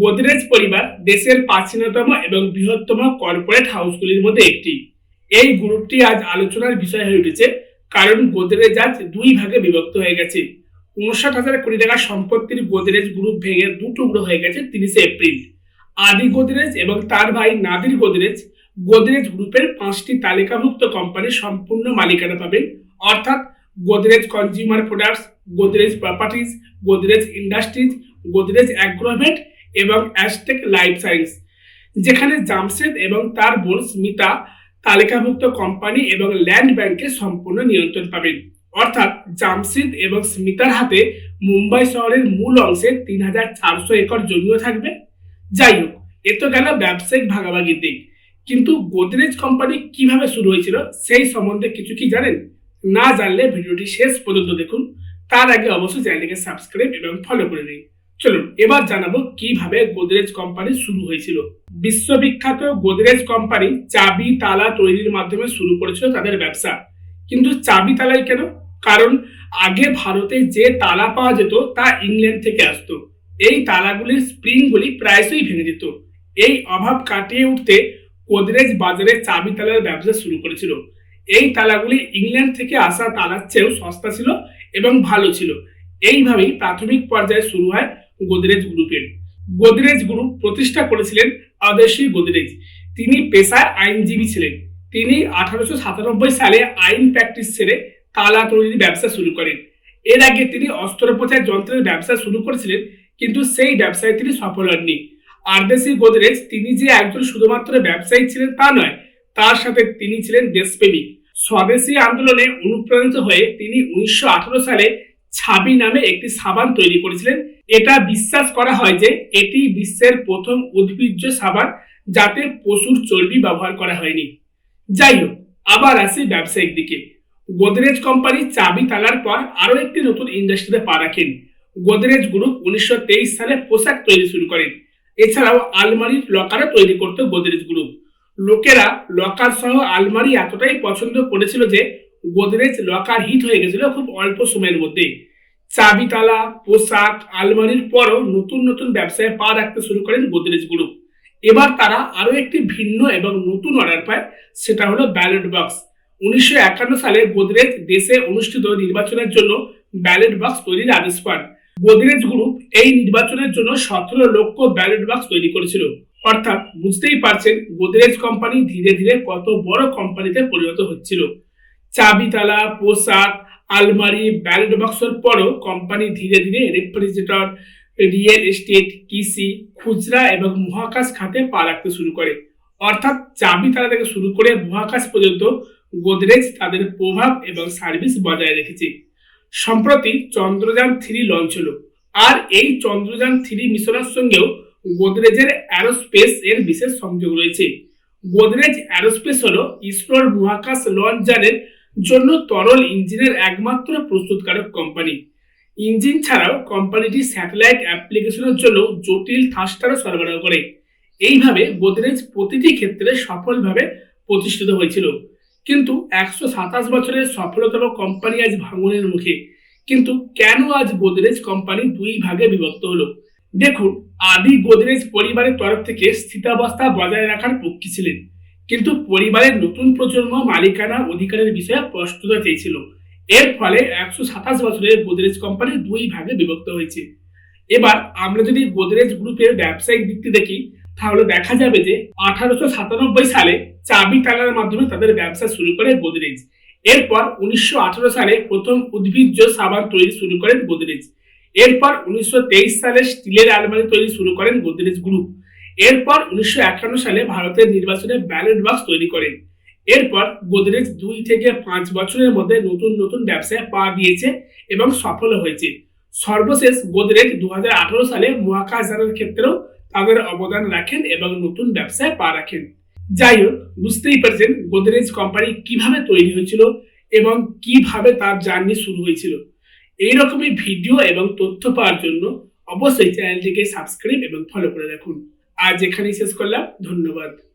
গোদরেজ পরিবার দেশের প্রাচীনতম এবং বৃহত্তম কর্পোরেট হাউসগুলির মধ্যে একটি। এই গ্রুপটি আজ আলোচনার বিষয় হয়ে উঠেছে, কারণ গোদরেজ আজ দুই ভাগে বিভক্ত হয়ে গেছে। উনষাট হাজার কোটি টাকার সম্পত্তির গোদরেজ গ্রুপ ভেঙে দু টুকরো হয়ে গেছে তিরিশে এপ্রিল। আদি গোদরেজ এবং তার ভাই নাদির গোদরেজ গোদরেজ গ্রুপের পাঁচটি তালিকাভুক্ত কোম্পানির সম্পূর্ণ মালিকানা পাবেন অর্থাৎ Godrej consumer products Godrej properties Godrej industries Godrej agrovet এবং অ্যাস্টেক লাইফ সায়েন্স, যেখানে জামশেদ এবং তার বোন স্মিতা তালিকাভুক্ত কোম্পানি এবং ল্যান্ড ব্যাংকের সম্পূর্ণ নিয়ন্ত্রণ পাবেন। অর্থাৎ জামশেদ এবং স্মিতার হাতে মুম্বাই শহরের মূল অংশে তিন হাজার চারশো একর জমিও থাকবে। যাই হোক, এ তো গেল ব্যবসায়িক ভাগাভাগির দিক। কিন্তু গোদরেজ কোম্পানি কীভাবে শুরু হয়েছিল সেই সম্বন্ধে কিছু কি জানেন? না জানলে ভিডিওটি শেষ পর্যন্ত দেখুন। তার আগে অবশ্যই চ্যানেলটিকে সাবস্ক্রাইব এবং ফলো করে নিন চলুন, এবার জানাব কীভাবে গোদরেজ কোম্পানি শুরু হয়েছিল। বিশ্ববিখ্যাত গোদরেজ কোম্পানি চাবি, তালা তৈরির মাধ্যমে শুরু করেছিল তাদের ব্যবসা। কিন্তু চাবি, তালাই কেন? কারণ আগে ভারতে যে তালা পাওয়া যেত, তা ইংল্যান্ড থেকে আসতো। এই তালাগুলির স্প্রিংগুলি প্রায়শই ভেঙে যেত। এই অভাব কাটিয়ে উঠতে গোদরেজ বাজারে চাবি, তালার ব্যবসা শুরু করেছিল। এই তালাগুলি ইংল্যান্ড থেকে আসা তালার চেয়েও সস্তা ছিল এবং ভালো ছিল। এইভাবেই প্রাথমিক পর্যায়ে শুরু হয় গোদরেজ গ্রুপের। গোদরেজ গ্রুপ প্রতিষ্ঠা করেছিলেন আদর্শী গোদরেজ। তিনি পেশায় আইনজীবী ছিলেন। তিনি আঠারোশো সাতানব্বই সালে আইন প্র্যাকটিস ছেড়ে তালা তৈরির ব্যবসা শুরু করেন। এর আগে তিনি অস্ত্রোপচার যন্ত্রের ব্যবসা শুরু করেছিলেন, কিন্তু সেই ব্যবসায় তিনি সফল হননি। আরদেশি গোদরেজ তিনি যে একজন শুধুমাত্র ব্যবসায়ী ছিলেন তা নয়, তার সাথে তিনি ছিলেন দেশপ্রেমিক। স্বদেশী আন্দোলনে অনুপ্রাণিত হয়ে তিনি উনিশশো আঠারো সালে ছাবি নামে একটি সাবান তৈরি করেছিলেন। এটা বিশ্বাস করা হয় যে এটি বিশ্বের প্রথম উদ্ভিজ্জ সাবান যাতে পশুর চর্বি ব্যবহার করা হয়নি। যাই হোক, আবার আসি ব্যবসায়িক দিকে। গোদরেজ কোম্পানি চাবি তালার পর আরও একটি নতুন ইন্ডাস্ট্রিতে পা রাখেন। গোদরেজ গ্রুপ উনিশশো তেইশ সালে পোশাক তৈরি শুরু করেন। এছাড়াও আলমারির লকারও তৈরি করতো গোদরেজ গ্রুপ। লোকেরা লকার সহ আলমারি এতটাই পছন্দ করেছিল যে গোদরেজ লকার হিট হয়ে গেছিল খুব অল্প সময়ের মধ্যে। চাবি তালা পোশাক, আলমারির পরও নতুন নতুন ব্যবসায় পা রাখতে শুরু করেন গোদরেজ গ্রুপ এবার তারা আরও একটি ভিন্ন এবং নতুন অর্ডার পায়, সেটা হলো ব্যালট বক্স উনিশশো একান্ন সালে গোদরেজ দেশে অনুষ্ঠিত নির্বাচনের জন্য ব্যালট বক্স তৈরির আদেশ পান। গোদরেজ গ্রুপ এই নির্বাচনের জন্য সতেরো লক্ষ ব্যালট বক্স তৈরি করেছিল। অর্থাৎ বুঝতেই পারছেন গোদরেজ কোম্পানি ধীরে ধীরে কত বড় কোম্পানিতে পরিণত হচ্ছিল। চাবিতালা, পোশাক আলমারি ব্যালট বক্সের পরও কোম্পানি ধীরে ধীরে রেফ্রিজারেটর রিয়েল এস্টেট কৃষি খুচরা এবং মহাকাশ খাতে পা রাখতে শুরু করে। অর্থাৎ চাবিতালা থেকে শুরু করে মহাকাশ পর্যন্ত গোদরেজ তাদের প্রভাব এবং সার্ভিস বজায় রেখেছে। সম্প্রতি চন্দ্রযান থ্রি লঞ্চ হলো। আর এই চন্দ্রযান থ্রি মিশনের সঙ্গেও গোদরেজের অ্যারোস্পেস এর বিশেষ সংযোগ রয়েছে। গোদরেজ অ্যারোস্পেস হলো ইসরোর মহাকাশ লঞ্চ যানের জন্য তরল ইঞ্জিনের একমাত্র প্রস্তুতকারক কোম্পানি ইঞ্জিন ছাড়াও কোম্পানিটি স্যাটেলাইট অ্যাপ্লিকেশনের জন্য জটিল থাস্টারও সরবরাহ করে। এইভাবে গোদরেজ প্রতিটি ক্ষেত্রে সফলভাবে প্রতিষ্ঠিত হয়েছিল। কিন্তু একশো সাতাশ বছরের সফলতম কোম্পানি আজ ভাঙনের মুখে। কিন্তু কেন আজ গোদরেজ কোম্পানি দুই ভাগে বিভক্ত হলো? দেখুন, আদি গোদরেজ পরিবারের তরফ থেকে স্থিতাবস্থা বজায় রাখার পক্ষে ছিলেন। কিন্তু পরিবারের নতুন প্রজন্ম মালিকানা অধিকারের বিষয়ে স্পষ্টতা চেয়েছিল। এর ফলে একশো সাতাশ বছরের গোদরেজ কোম্পানি দুই ভাগে বিভক্ত হয়েছে। এবার আমরা যদি গোদরেজ গ্রুপের ব্যবসায়িক দিকটি দেখি, তাহলে দেখা যাবে যে আঠারোশো সাতানব্বই সালে চাবি তালার মাধ্যমে তাদের ব্যবসা শুরু করে গোদরেজ। এরপর উনিশশো আঠারো সালে প্রথম উদ্ভিজ্জ সাবান তৈরি শুরু করেন গোদরেজ। এরপর উনিশশো তেইশ সালে স্টিলের আলমারি তৈরি শুরু করেন গোদরেজ গ্রুপ। এরপর উনিশশো একান্ন সালে ভারতের নির্বাচনে ব্যালট বক্স তৈরি করেন। এরপর গোদরেজ দুই থেকে পাঁচ বছরের মধ্যে নতুন নতুন ব্যবসায় পা দিয়েছে এবং সফল হয়েছে। সর্বশেষ গোদরেজ দু হাজার আঠারো সালে মহাকাশযানের ক্ষেত্রেও তাদের অবদান রাখেন এবং নতুন ব্যবসায় পা রাখেন। যাই হোক, বুঝতেই পারছেন গোদরেজ কোম্পানি কীভাবে তৈরি হয়েছিল এবং কীভাবে তার জার্নি শুরু হয়েছিল। এই রকমই ভিডিও এবং তথ্য পাওয়ার জন্য অবশ্যই চ্যানেলটিকে সাবস্ক্রাইব এবং ফলো করে রাখুন। আজ এখানেই শেষ করলাম। ধন্যবাদ।